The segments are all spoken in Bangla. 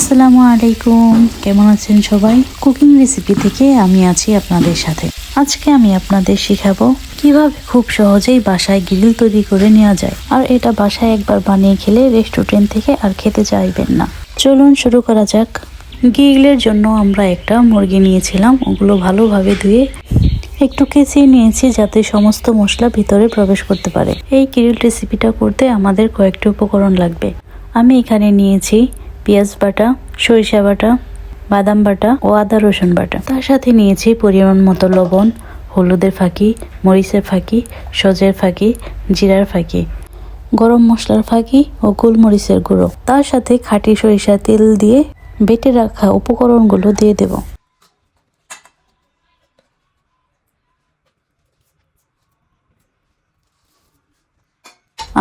আসসালামু আলাইকুম। কেমন আছেন সবাই? কুকিং রেসিপি থেকে আমি আছি আপনাদের সাথে। আজকে আমি আপনাদের শেখাবো কীভাবে খুব সহজেই বাসায় গ্রিল তৈরি করে নেওয়া যায়। আর এটা বাসায় একবার বানিয়ে খেলে রেস্টুরেন্ট থেকে আর খেতে চাইবেন না। চলুন শুরু করা যাক। গ্রিলের জন্য আমরা একটা মুরগি নিয়েছিলাম। ওগুলো ভালোভাবে ধুয়ে একটু কেচিয়ে নিয়েছি যাতে সমস্ত মশলা ভিতরে প্রবেশ করতে পারে। এই গ্রিল রেসিপিটা করতে আমাদের কয়েকটি উপকরণ লাগবে। আমি এখানে নিয়েছি পেঁয়াজ বাটা, সরিষা বাটা, বাদাম বাটা ও আদা রসুন বাটা। তার সাথে নিয়েছি পরিমাণ মতো লবণ, হলুদের ফাঁকি, মরিচের ফাঁকি, সজের ফাঁকি, জিরার ফাঁকি, গরম মশলার ফাঁকি ও গোলমরিচের গুঁড়ো। তার সাথে খাঁটি সরিষা তেল দিয়ে বেটে রাখা উপকরণগুলো দিয়ে দেব।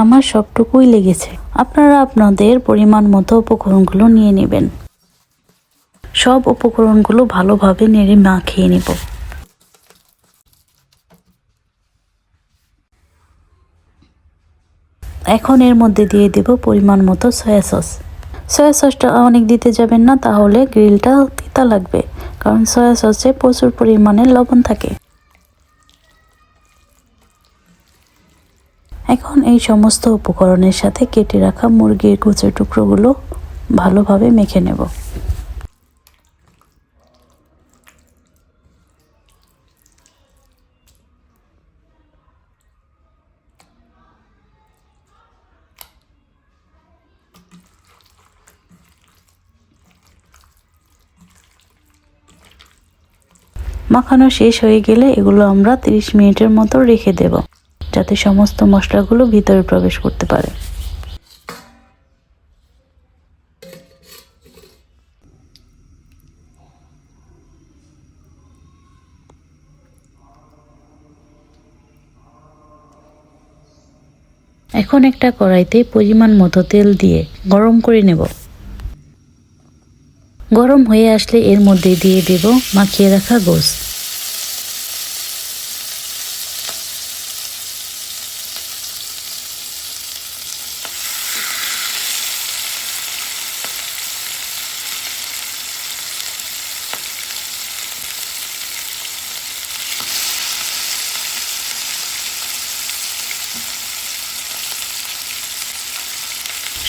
আমার সবটুকুই লেগেছে। আপনারা আপনাদের পরিমাণ মতো উপকরণগুলো নিয়ে নেবেন। সব উপকরণগুলো ভালোভাবে নেড়ে মাখিয়ে নেব। এখন এর মধ্যে দিয়ে দেব পরিমাণ মতো সয়া সস। সয়া সসটা অনেক দিতে যাবেন না, তাহলে গ্রিলটা তিতা লাগবে, কারণ সয়া সসে প্রচুর পরিমাণে লবণ থাকে। এখন এই সমস্ত উপকরণের সাথে কেটে রাখা মুরগির কুচের টুকরোগুলো ভালোভাবে মেখে নেব। মাখানো শেষ হয়ে গেলে এগুলো আমরা 30 মিনিটের মতো রেখে দেব। যাতে সমস্ত মশলাগুলো ভিতরে প্রবেশ করতে পারে। এখন একটা কড়াইতে পরিমাণ মতো তেল দিয়ে গরম করে নেব। গরম হয়ে আসলে এর মধ্যে দিয়ে দেব মাখিয়ে রাখা গোস্ত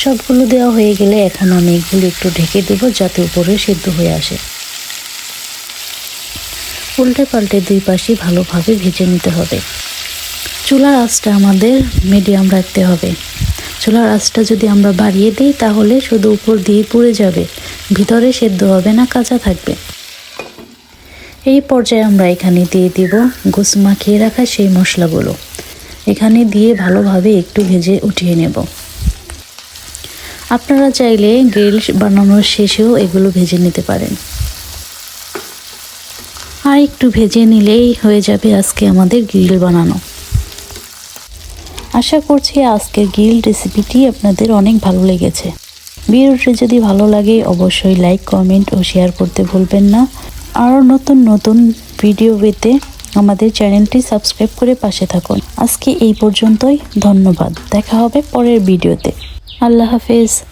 সবগুলো দেওয়া হয়ে গেলে এখন আমি এগুলো একটু ঢেকে দেবো যাতে উপরে সেদ্ধ হয়ে আসে। উল্টে পাল্টে দুই পাশে ভালোভাবে ভেজে নিতে হবে। চুলার আঁচটা আমাদের মিডিয়াম রাখতে হবে। চুলার আঁচটা যদি আমরা বাড়িয়ে দিই তাহলে শুধু উপর দিয়ে পুড়ে যাবে। ভিতরে সেদ্ধ হবে না, কাঁচা থাকবে। এই পর্যায়ে আমরা এখানে দিয়ে দিব গোস মাখিয়ে রাখা সেই মশলাগুলো। এখানে দিয়ে ভালোভাবে একটু ভেজে উঠিয়ে নেব। আপনারা চাইলে গ্রিল বানানোর শেষেও এগুলো ভেজে নিতে পারেন। আর একটু ভেজে নিলেই হয়ে যাবে আজকে আমাদের গ্রিল বানানো। আশা করছি আজকের গ্রিল রেসিপিটি আপনাদের অনেক ভালো লেগেছে। ভিডিওটি যদি ভালো লাগে, অবশ্যই লাইক, কমেন্ট ও শেয়ার করতে ভুলবেন না। আরও নতুন নতুন ভিডিও পেতে আমাদের চ্যানেলটি সাবস্ক্রাইব করে পাশে থাকুন। আজকে এই পর্যন্তই, ধন্যবাদ। দেখা হবে পরের ভিডিওতে। আল্লাহ হাফেজ।